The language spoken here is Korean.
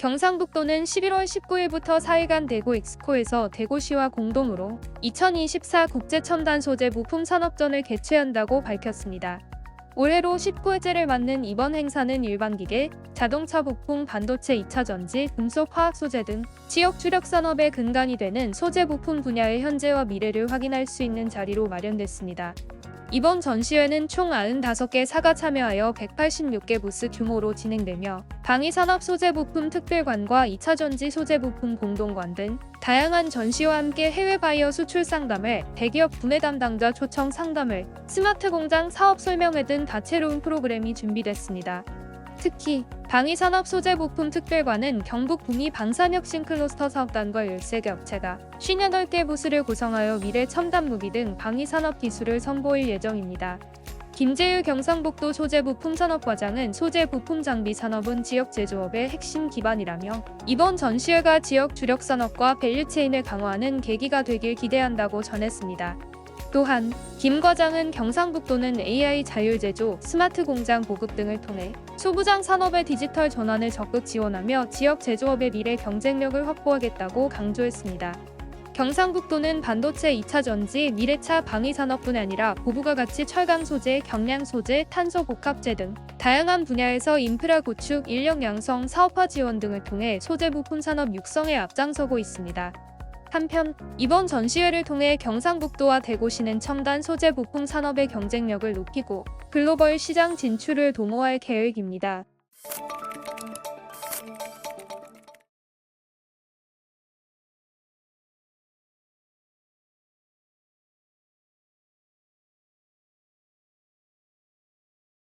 경상북도는 11월 19일부터 4일간 대구 엑스코에서 대구시와 공동으로 2024 국제첨단 소재 부품 산업전을 개최한다고 밝혔습니다. 올해로 19회째를 맞는 이번 행사는 일반 기계, 자동차 부품, 반도체 2차 전지, 금속 화학 소재 등 지역 주력 산업의 근간이 되는 소재 부품 분야의 현재와 미래를 확인할 수 있는 자리로 마련됐습니다. 이번 전시회는 총 95개 사가 참여하여 186개 부스 규모로 진행되며 방위산업 소재 부품 특별관과 2차 전지 소재 부품 공동관 등 다양한 전시와 함께 해외 바이어 수출 상담회, 대기업 구매 담당자 초청 상담회, 스마트 공장 사업 설명회 등 다채로운 프로그램이 준비됐습니다. 특히 방위산업 소재 부품 특별관은 경북 북미 방산혁신 클러스터 사업단과 13개 업체가 58개 부스를 구성하여 미래 첨단 무기 등 방위산업 기술을 선보일 예정입니다. 김재유 경상북도 소재부품 산업과장은 소재부품 장비 산업은 지역 제조업의 핵심 기반이라며 이번 전시회가 지역 주력 산업과 밸류체인을 강화하는 계기가 되길 기대한다고 전했습니다. 또한 김 과장은 경상북도는 AI 자율제조, 스마트 공장 보급 등을 통해 소부장 산업의 디지털 전환을 적극 지원하며 지역 제조업의 미래 경쟁력을 확보하겠다고 강조했습니다. 경상북도는 반도체 2차 전지, 미래차 방위 산업뿐 아니라 고부가 가치 철강 소재, 경량 소재, 탄소 복합재 등 다양한 분야에서 인프라 구축, 인력 양성, 사업화 지원 등을 통해 소재 부품 산업 육성에 앞장서고 있습니다. 한편 이번 전시회를 통해 경상북도와 대구시는 첨단 소재 부품 산업의 경쟁력을 높이고 글로벌 시장 진출을 도모할 계획입니다.